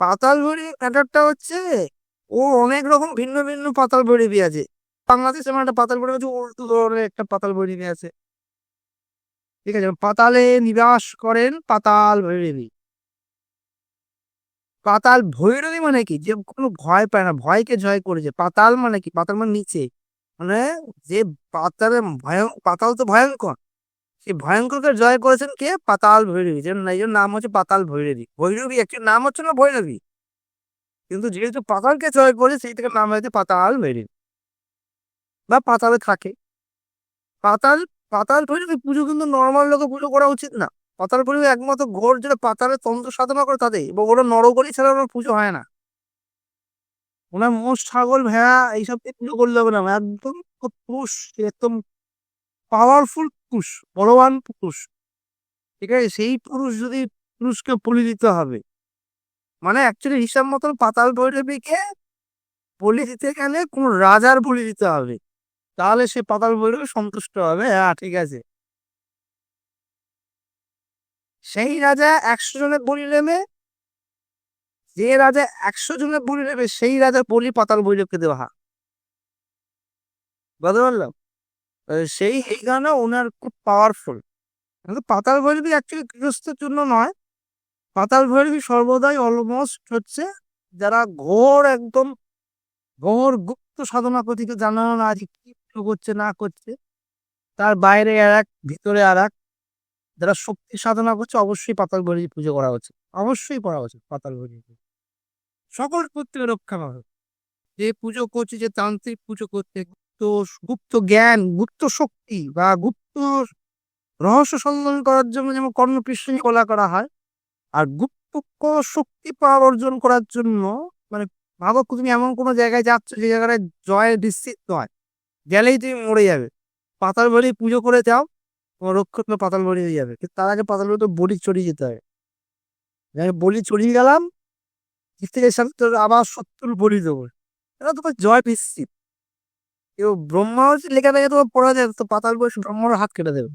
পাতাল ভরি ম্যাটারটা হচ্ছে, ও অনেক রকম ভিন্ন ভিন্ন পাতাল ভৈরবী আছে। বাংলাদেশে আমার একটা পাতাল ভৈরবী আছে, উল্টো ধরনের একটা পাতাল ভৈরবী আছে। ঠিক আছে, পাতালে নিবাস করেন পাতাল ভৈরবী। পাতাল ভৈরবী মানে কি? যে কোনো ভয় পায় না, ভয়কে জয় করেছে পাতাল মানে কি? পাতাল মানে নিচে। মানে যে পাতালে ভয়, পাতাল তো ভয়ঙ্কর। সেই ভয়ঙ্করকে জয় করেছেন কে? পাতাল ভৈরবী। যে এই নাম হচ্ছে পাতাল ভৈরবী। ভৈরবী একটি নাম হচ্ছে না ভৈরবী। কিন্তু যেহেতু পাতালকে জয় করে, সেই থেকে নাম হয়েছে পাতাল ভৈরবী। বা পাতালে থাকে। পাতাল পাতাল ভৈরবী পুজো কিন্তু নর্মাল লোকে পুজো করা উচিত না। পাতাল ভৈরবী একমাত্র ঘোর যেটা পাতালে তন্ত্র সাধনা করে তাদের এবং ওরা নরবলি ছাড়া ওনার পুজো হয় না। ওনার মোষ, ছাগল, ভেড়া, এইসব পুজো করলে হবে না। একদম একদম পাওয়ারফুল পুরুষ, বলবান পুরুষ। ঠিক আছে সেই পুরুষ যদি পুরুষকে বলি দিতে হবে। মানে অ্যাকচুয়ালি হিসাব মতন পাতাল ভৈরবীকে বলি দিতে গেলে কোনো রাজার বলি দিতে হবে। তাহলে সে পাতাল ভৈরবী সন্তুষ্ট হবে। হ্যাঁ ঠিক আছে। সেই রাজা একশো জনের বলি নেবে। যে রাজা একশো জনের বলি নেবে, সেই রাজার বলি পাতাল ভৈরবকে দেওয়া বুঝতে পারলাম? সেই এই গানে ওনার খুব পাওয়ারফুল কিন্তু পাতাল ভৈরবী অ্যাকচুয়ালি গৃহস্থের জন্য নয়। পাতাল ভৈরবী সর্বদাই অলমোস্ট হচ্ছে যারা ঘোর একদম ঘোর গুপ্ত সাধনা প্রতীকে জানানো না আছে কি করছে, না করছে, তার বাইরে আর এক, ভিতরে আর এক যারা শক্তি সাধনা করছে অবশ্যই পাতাল ভৈরবী পুজো করা উচিত। অবশ্যই করা উচিত পাতাল ভৈরবী। সকল প্রত্যেকে রক্ষা পাবে যে পুজো করছে, যে তান্ত্রিক পুজো করছে গুপ্ত গুপ্ত জ্ঞান, গুপ্ত শক্তি বা গুপ্ত রহস্য সন্ধান করার জন্য যেমন কর্ণকৃষ্ণ কলা করা হয়, আর গুপ্ত শক্তি পাওয়ার অর্জন করার জন্য মানে ভাবো তুমি এমন কোনো জায়গায় যাচ্ছ যে জায়গায় জয় নিশ্চিত নয়। গেলেই তুমি মরে যাবে। পাতাল বাড়ি পুজো করে যাও, তোমার রক্ষা করলে পাতাল বাড়ি হয়ে যাবে। কিন্তু তার আগে পাতাল বাড়ি তো বলি চড়িয়ে যেতে হবে। বলি চড়িয়ে গেলাম এর থেকে তোর আবার সত্তর বলি দেবো। এটা তোমার জয় নিশ্চিত। কেউ ব্রহ্মা লেখা থাকে তো পড়া যায় তো পাতাল বয়স ব্রহ্মার হাত কেটে দেবে।